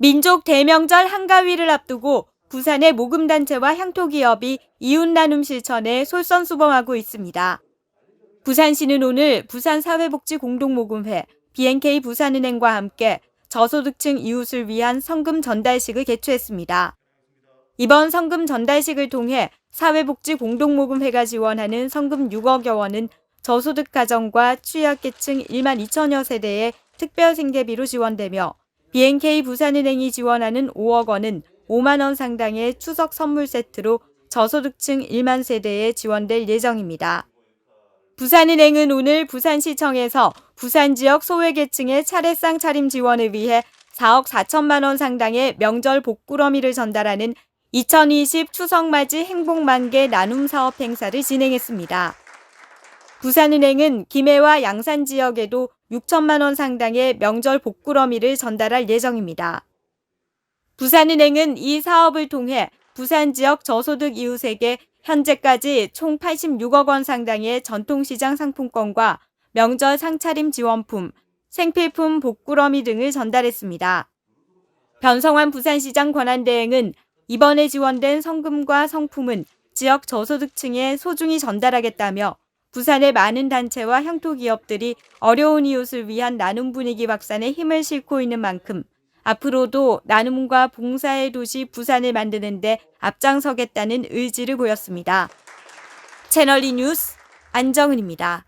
민족 대명절 한가위를 앞두고 부산의 모금단체와 향토기업이 이웃 나눔 실천에 솔선수범하고 있습니다. 부산시는 오늘 부산사회복지공동모금회 BNK 부산은행과 함께 저소득층 이웃을 위한 성금 전달식을 개최했습니다. 이번 성금 전달식을 통해 사회복지공동모금회가 지원하는 성금 6억여 원은 저소득 가정과 취약계층 1만 2천여 세대에 특별생계비로 지원되며 BNK 부산은행이 지원하는 5억 원은 5만 원 상당의 추석 선물 세트로 저소득층 1만 세대에 지원될 예정입니다. 부산은행은 오늘 부산시청에서 부산 지역 소외계층의 차례상 차림 지원을 위해 4억 4천만 원 상당의 명절 복꾸러미를 전달하는 2020 추석맞이 행복만개 나눔 사업 행사를 진행했습니다. 부산은행은 김해와 양산 지역에도 6천만 원 상당의 명절 복꾸러미를 전달할 예정입니다. 부산은행은 이 사업을 통해 부산 지역 저소득 이웃에게 현재까지 총 86억 원 상당의 전통시장 상품권과 명절 상차림 지원품, 생필품 복꾸러미 등을 전달했습니다. 변성환 부산시장 권한대행은 이번에 지원된 성금과 성품은 지역 저소득층에 소중히 전달하겠다며 부산의 많은 단체와 향토 기업들이 어려운 이웃을 위한 나눔 분위기 확산에 힘을 싣고 있는 만큼 앞으로도 나눔과 봉사의 도시 부산을 만드는데 앞장서겠다는 의지를 보였습니다. 채널 E 뉴스 안정은입니다.